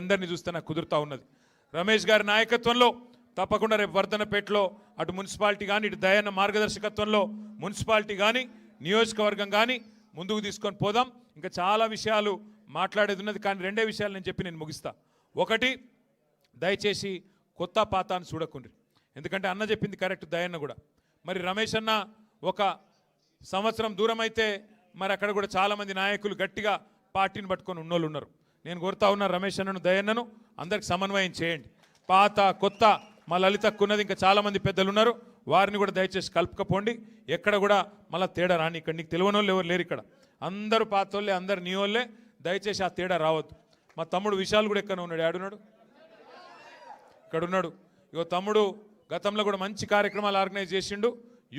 అందరినీ చూస్తే నాకు కుదురుతా ఉన్నది. రమేష్ గారి నాయకత్వంలో తప్పకుండా రేపు వర్ధనపేటలో అటు మున్సిపాలిటీ కానీ ఇటు దయాన్న మార్గదర్శకత్వంలో మున్సిపాలిటీ కానీ నియోజకవర్గం కానీ ముందుకు తీసుకొని పోదాం. ఇంకా చాలా విషయాలు మాట్లాడేది ఉన్నది కానీ రెండే విషయాలు నేను చెప్పి నేను ముగిస్తా. ఒకటి దయచేసి కొత్త పాత అని చూడకుండ్రి. ఎందుకంటే అన్న చెప్పింది కరెక్ట్ దయన్న కూడా. మరి రమేష్ అన్న ఒక సంవత్సరం దూరం అయితే మరి అక్కడ కూడా చాలామంది నాయకులు గట్టిగా పార్టీని పట్టుకొని ఉన్నోళ్ళు ఉన్నారు. నేను కోరుతా ఉన్నా రమేష్ అన్నను దయన్నను అందరికి సమన్వయం చేయండి. పాత కొత్త మా లలితక్కున్నది ఇంకా చాలామంది పెద్దలు ఉన్నారు వారిని కూడా దయచేసి కలుపుకపోండి. ఎక్కడ కూడా మళ్ళీ తేడా రాని ఇక్కడ నీకు తెలియని వాళ్ళు ఎవరు లేరు ఇక్కడ. అందరూ పాతోళ్ళే అందరు నీ వాళ్ళే దయచేసి ఆ తేడా రావద్దు. మా తమ్ముడు విశాల్ కూడా ఎక్కడ ఉన్నాడు. ఆడున్నాడు ఇక్కడ ఉన్నాడు ఇగో తమ్ముడు గతంలో కూడా మంచి కార్యక్రమాలు ఆర్గనైజ్ చేసిండు.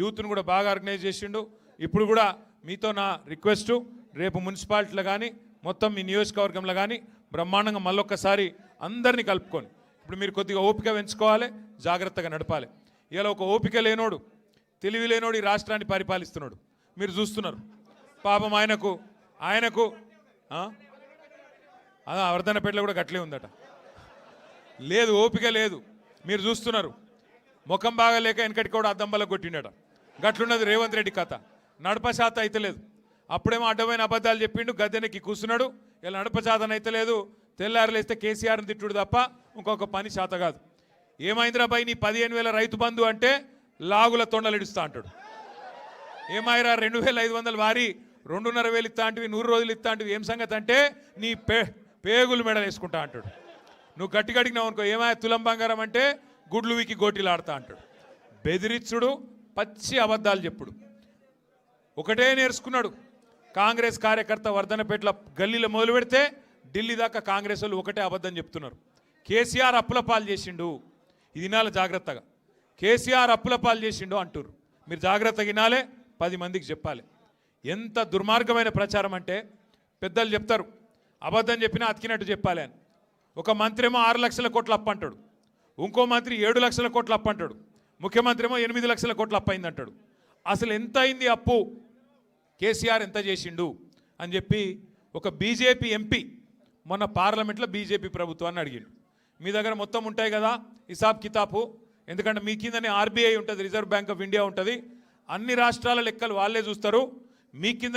యూత్ను కూడా బాగా ఆర్గనైజ్ చేసిండు. ఇప్పుడు కూడా మీతో నా రిక్వెస్ట్ రేపు మున్సిపాలిటీలో కానీ మొత్తం మీ నియోజకవర్గంలో కానీ బ్రహ్మాండంగా మళ్ళొక్కసారి అందరినీ కలుపుకొని ఇప్పుడు మీరు కొద్దిగా ఓపిక పెంచుకోవాలి జాగ్రత్తగా నడపాలి. ఇలా ఒక ఓపిక లేనోడు తెలివి లేనోడు ఈ రాష్ట్రాన్ని పరిపాలిస్తున్నాడు. మీరు చూస్తున్నారు. పాపం ఆయనకు ఆయనకు ఆ? అదా కూడా గట్లే ఉందట. లేదు ఓపిక లేదు. మీరు చూస్తున్నారు. ముఖం బాగా లేక వెనకటి కూడా అద్దంబల కొట్టిండట. గట్లున్నది రేవంత్ రెడ్డి కథ. నడప శాత అయితే లేదు. అప్పుడేమో అడ్డమైన అబద్ధాలు చెప్పిండు గద్దెనెక్కి కూర్చున్నాడు. ఇలా నడప అయితే లేదు. తెల్లారులేస్తే కేసీఆర్ని తిట్టుడు తప్ప ఇంకొక పని శాత కాదు. ఏమైందిరా బాయ్ నీ పదిహేను వేల రైతు బంధు అంటే లాగుల తొండలిడుస్తా అంటాడు. ఏమైరా రెండు వేల ఐదు వందలు వారి రెండున్నర వేలు ఇస్తా అంటివి నూరు రోజులు ఇస్తా అంటివి ఏం సంగతి అంటే నీ పే పేగులు మెడలు వేసుకుంటా అంటాడు. నువ్వు గట్టి గడిగినావు అనుకో ఏమాయ తులం బంగారం అంటే గుడ్లు వీకి గోటిలాడతా అంటాడు. బెదిరిచ్చుడు పచ్చి అబద్ధాలు చెప్పుడు. ఒకటే నేర్చుకున్నాడు. కాంగ్రెస్ కార్యకర్త వర్ధనపేటల గల్లీలో మొదలు పెడితే ఢిల్లీ దాకా కాంగ్రెస్ వాళ్ళు ఒకటే అబద్ధం చెప్తున్నారు. కేసీఆర్ అప్పుల పాలు చేసిండు. ఇది వినాలి జాగ్రత్తగా. కేసీఆర్ అప్పుల పాలు చేసిండు అంటురు మీరు జాగ్రత్తగా వినాలే పది మందికి చెప్పాలి. ఎంత దుర్మార్గమైన ప్రచారం అంటే పెద్దలు చెప్తారు. అబద్ధం చెప్పినా అతికినట్టు చెప్పాలి అని. ఒక మంత్రేమో ఆరు లక్షల కోట్ల అప్పు అంటాడు. ఇంకో మంత్రి ఏడు లక్షల కోట్ల అప్పు అంటాడు. ముఖ్యమంత్రి ఏమో ఎనిమిది లక్షల కోట్ల అప్పయింది అంటాడు అసలు ఎంత అయింది అప్పు? కేసీఆర్ ఎంత చేసిండు అని చెప్పి ఒక బీజేపీ ఎంపీ మొన్న పార్లమెంట్లో బీజేపీ ప్రభుత్వాన్ని అడిగిండు. మీ దగ్గర మొత్తం ఉంటాయి కదా హిసాబ్ కితాబు. ఎందుకంటే మీ కిందనే ఆర్బీఐ ఉంటుంది రిజర్వ్ బ్యాంక్ ఆఫ్ ఇండియా ఉంటుంది. అన్ని రాష్ట్రాల లెక్కలు వాళ్ళే చూస్తారు. మీ కిందనే